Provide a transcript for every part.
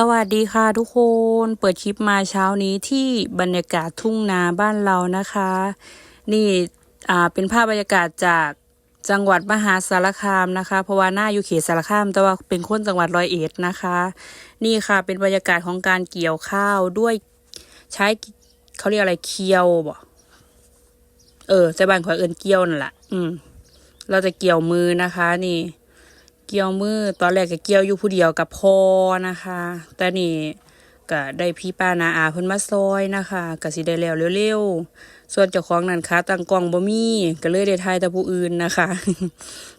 สวัสดีค่ะทุกคน เปิดคลิปมาเช้านี้ที่บรรยากาศทุ่งนาบ้านเรานะคะ นี่อ่าเป็นภาพบรรยากาศจากจังหวัดมหาสารคามนะคะเพราะว่าหน้าอยู่เขตสารคาม แต่ว่าเป็นคนจังหวัดร้อยเอ็ดนะคะ นี่ค่ะเป็นบรรยากาศของการเกี่ยวข้าวด้วยใช้เขาเรียกอะไรเคียวบ่เออใจบ้านขอยเอินเกี่ยวนั่นแหละอืม เราจะเกี่ยวมือนะคะ นี่ เกี่ยวมือตอนแรกก็เกี่ยวอยู่ผู้เดียวกับพ่อนะคะ แต่นี่ก็ได้พี่ป้านาอาเพิ่นมาซอยนะคะก็สิได้แล้วเร็วๆ ส่วนเจ้าของนั่นคะตั้งกล้องบ่มีก็เลยได้ทายแต่ผู้อื่นนะคะ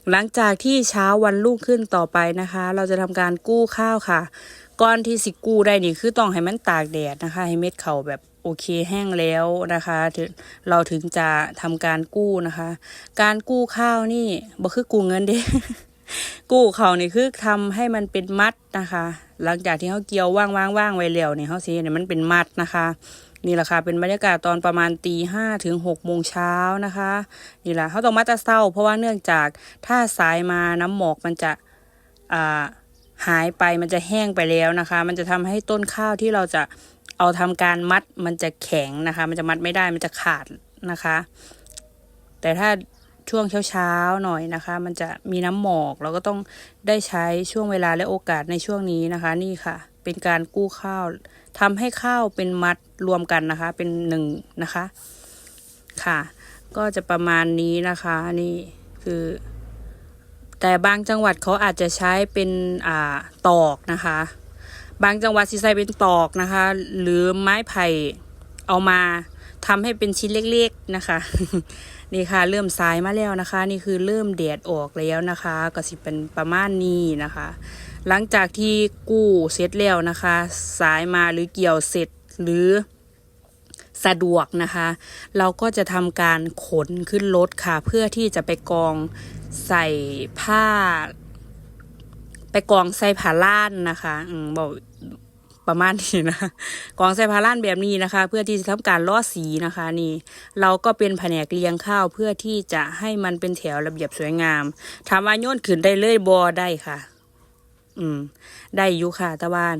หลังจากที่เช้าวันรุ่งขึ้นต่อไปนะคะ เราจะทำการกู้ข้าวค่ะ ก้อนที่สิกู้ได้นี่คือต้องให้มันตากแดดนะคะ ให้เม็ดเขาแบบโอเคแห้งแล้วนะคะเราถึงจะทำการกู้นะคะ การกู้ข้าวนี่บ่คือกู้เงินเด้ กู้เขานี่คือทำให้มันเป็นมัดนะคะ หลังจากที่เขาเกี่ยวว่างว่างว่างไว้แล้วเนี่ยเขาสิเนี่ยมันเป็นมัดนะคะ นี่แหละค่ะเป็นบรรยากาศตอนประมาณตีห้าถึงหกโมงเช้านะคะนี่แหละเขาต้องมาแตะเศร้า เพราะว่าเนื่องจากถ้าสายมาน้ำหมอกมันจะอ่าหายไปมันจะแห้งไปแล้วนะคะ มันจะทำให้ต้นข้าวที่เราจะเอาทำการมัดมันจะแข็งนะคะ มันจะมัดไม่ได้มันจะขาดนะคะ แต่ถ้า ช่วงเช้าๆหน่อยนะคะ มันจะมีน้ำหมอกเราก็ต้องได้ใช้ช่วงเวลาและโอกาสในช่วงนี้นะคะ นี่ค่ะ เป็นการกู้ข้าวทำให้ข้าวเป็นมัดรวมกันนะคะ เป็นหนึ่งนะคะ ค่ะ ก็จะประมาณนี้นะคะนี่คือ แต่บางจังหวัดเขาอาจจะใช้เป็นอ่าตอกนะคะ บางจังหวัดสิใช้เป็นตอกนะคะ หรือไม้ไผ่เอามาทำให้เป็นชิ้นเล็กๆนะคะ นี่ค่ะเริ่มสายมาแล้วนะคะ นี่คือเริ่มแดดออกแล้วนะคะ ก็สิเป็นประมาณนี้นะคะ หลังจากที่กู้เสร็จแล้วนะคะ สายมาหรือเกี่ยวเสร็จหรือสะดวกนะคะ เราก็จะทำการขนขึ้นรถค่ะ เพื่อที่จะไปกองใส่ผ้า ไปกองใส่ผ้าล้านนะคะ อืมบอก ประมาณนี้นะกองใส่ผ้าล้านแบบนี้นะคะ เพื่อที่จะทำการล่อสีนะคะนี่ เราก็เป็นแผนกเลี้ยงข้าวเพื่อที่จะให้มันเป็นแถวระเบียบสวยงามถามว่าโยนขึ้นได้เลยบอได้ค่ะ อืม ได้อยู่ค่ะตะวัน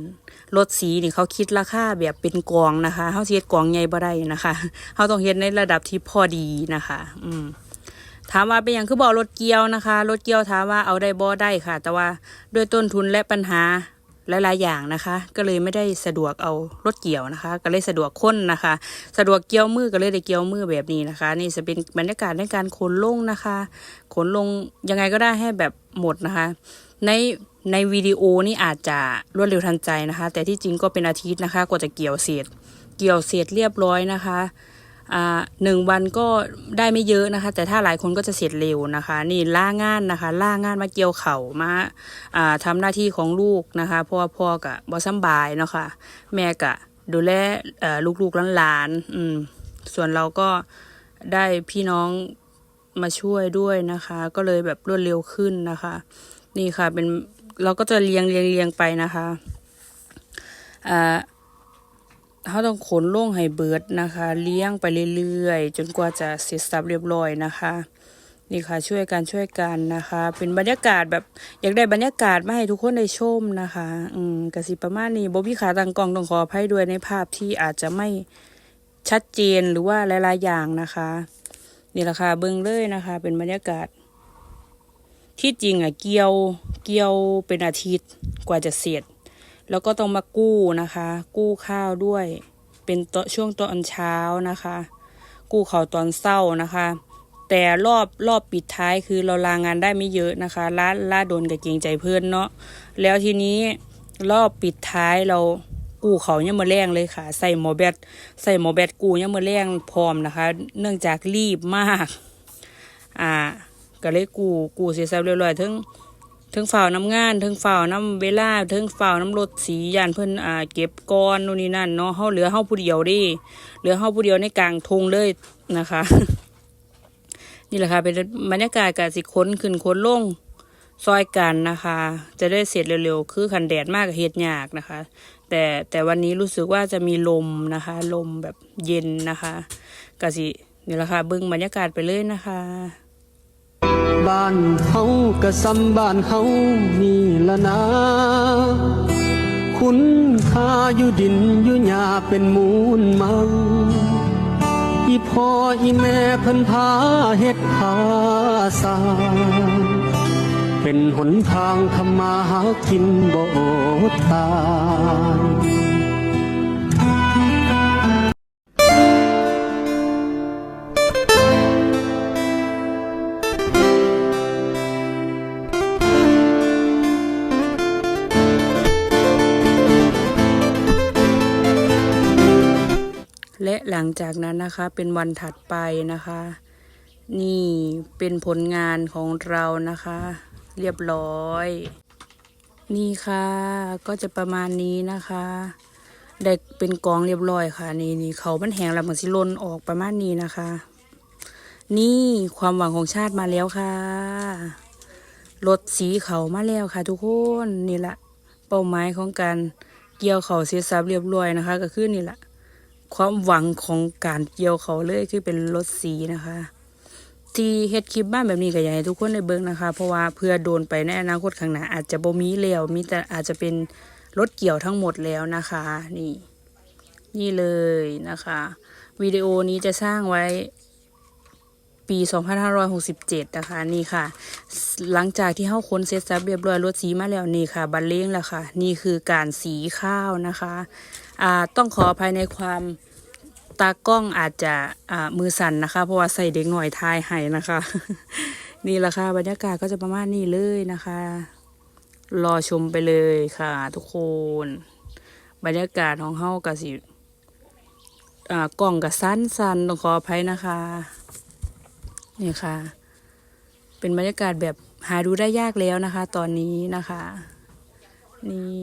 รถสีนี่เขาคิดราคาแบบเป็นกองนะคะเขาเฮ็ดกองใหญ่บ่ได้นะคะเขาต้องเฮ็ดในระดับที่พอดีนะคะ อืมถามว่าเป็นอย่างคือบอกรถเกียวนะคะ รถเกียวถามว่าเอาได้บ่ได้ค่ะ แต่ว่าด้วยต้นทุนและปัญหา หลายๆอย่างนะคะ ก็เลยไม่ได้สะดวกเอารถเกี่ยวนะคะ ก็เลยสะดวกค้นนะคะ สะดวกเกี่ยวมือก็เลยได้เกี่ยวมือแบบนี้นะคะ นี่จะเป็นบรรยากาศในการขนลงนะคะขนลงยังไงก็ได้ให้แบบหมดนะคะ ในในวิดีโอนี่อาจจะรวดเร็วทันใจนะคะ แต่ที่จริงก็เป็นอาทิตย์นะคะกว่าจะเกี่ยวเสร็จ เกี่ยวเสร็จเรียบร้อยนะคะ หนึ่งวันก็ได้ไม่เยอะนะคะ แต่ถ้าหลายคนก็จะเสร็จเร็วนะคะ นี่ล่างานนะคะ ล่างานมาเกี่ยวเข่ามาอ่าทำหน้าที่ของลูกนะคะเพราะว่าพ่อกะบ่สำบายเนาะค่ะแม่กะดูแลลูกๆหลานๆอืมส่วนเราก็ได้พี่น้องมาช่วยด้วยนะคะ ก็เลยแบบรวดเร็วขึ้นนะคะ นี่ค่ะเป็นเราก็จะเรียงเรียงเรียงไปนะคะอ่า เขาต้องขนลงให้เบิดนะคะ เลี้ยงไปเรื่อยๆ จนกว่าจะเสร็จสับเรียบร้อยนะคะนี่ค่ะช่วยกันช่วยกันนะคะ เป็นบรรยากาศแบบอยากได้บรรยากาศมาให้ทุกคนได้ชมนะคะ อืมกสิประมาณนี้บพี่ขาตังกองต้องขออภัยด้วยในภาพที่อาจจะไม่ชัดเจนหรือว่าหลายๆอย่างนะคะนี่แหละค่ะเบิ้งเลยนะคะ เป็นบรรยากาศ ที่จริงอะเกี่ยวเกี่ยวเป็นอาทิตย์กว่าจะเสร็จ แล้วก็ต้องมากู้นะคะ กู้ข้าวด้วย เป็นตช่วงตอนเช้านะคะ กู้เขาวตอนเศร้านะคะ แต่รอบรอบปิดท้ายคือเราลางานได้ไม่เยอะนะคะล่าล่าโดนกับเกงใจเพื่อนเนาะแล้วทีนี้รอบปิดท้ายเรากู้เขาเนี่ยมาแรงเลยค่ะ ใส่หมอแบตใส่หมอแบตกู้เนี่ยมาแรงพร้อมนะคะ เนื่องจากรีบมาก อ่า ก็เลยกู้กู้เสียสับเรียบร้อยทั้ง ทั้งฝ่าน้ำงานทั้งฝ่าน้ำเวลาทั้งฝ่าน้ำรถสียานเพิ่นอ่าเก็บก้อนนู่นนี่นั่นเนาะเฮาเหลือเฮาผู้เดียวดิเหลือเฮาผู้เดียวในกลางทงเลยนะคะ นี่แหละค่ะเป็นบรรยากาศการสิค้นขึ้นค้นลงซอยกันนะคะ จะได้เสร็จเร็วๆ คือคันแดดมากเฮ็ดยากนะคะ แต่แต่วันนี้รู้สึกว่าจะมีลมนะคะ ลมแบบเย็นนะคะกะสินี่แหละค่ะเบิ่งบรรยากาศไปเลยนะคะ บ้านเฮาก็ซ้ำบ้านเฮานี่ละนะคุณค่าอยู่ดินอยู่หญ้าเป็นมูลมังอีพ่ออีแม่เพิ่นพาเฮ็ดพาสาเป็นหนทางทำมาหากินบ่ตาย และหลังจากนั้นนะคะเป็นวันถัดไปนะคะ นี่เป็นผลงานของเรานะคะ เรียบร้อย นี่ค่ะ ก็จะประมาณนี้นะคะได้เป็นกองเรียบร้อยค่ะ นี่นี่เขามันแห้งแล้วมันสิลนออกประมาณนี้นะคะ นี่ความหวังของชาติมาแล้วค่ะรถสีเขามาแล้วค่ะ ทุกคนนี่แหละเป้าหมายของการเกี่ยวเขาเสียสับเรียบร้อยนะคะ ก็คือนี่แหละ ความหวังของการเกี่ยวเขาเลยคือเป็นรถสีนะคะ ที่เฮ็ดคลิปบ้านแบบนี้ก็อยากให้ทุกคนได้เบิ่งนะคะ เพราะว่าเพื่อโดนไปในอนาคตข้างหน้าอาจจะบ่มีแล้วมีแต่อาจจะเป็นรถเกี่ยวทั้งหมดแล้วนะคะ นี่ นี่เลยนะคะวิดีโอนี้จะสร้างไว้ปี 2567 นะคะ นี่ค่ะ หลังจากที่เฮาค้นเสร็จสับเรียบร้อยรถสีมาแล้วนี่ค่ะ บันเลงแล้วค่ะ นี่คือการสีข้าวนะคะ ต้องขออภัยในความตากล้องอาจจะมือสั่นนะคะ เพราะว่าใส่เด็กหน่อยทายให้นะคะ นี่แหละค่ะบรรยากาศก็จะประมาณนี้เลยนะคะ รอชมไปเลยค่ะ ทุกคน บรรยากาศของเฮากับสิกล้องกับสั้นสันต้องขออภัยนะคะ นี่ค่ะ เป็นบรรยากาศแบบหาดูได้ยากแล้วนะคะ ตอนนี้นะคะ นี่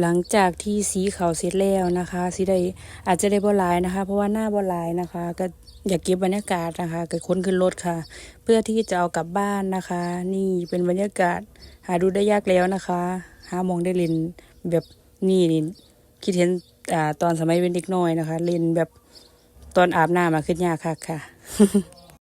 หลังจากที่สีเขาวเสร็จแล้วนะคะสีได้อาจจะได้บ่หลายนะคะ เพราะว่าหน้าบ่หลายนะคะ ก็อยากเก็บบรรยากาศนะคะก็ค้นขึ้นรถค่ะ เพื่อที่จะเอากลับบ้านนะคะ นี่เป็นบรรยากาศ หาดูได้ยากแล้วนะคะ หามองได้เล่นแบบนี่นี่คิดเห็นอ่าตอนสมัยเป็นเด็กน้อยนะคะเล่นแบบตอนอาบน้ำมาขึ้นยากค่ะค่ะ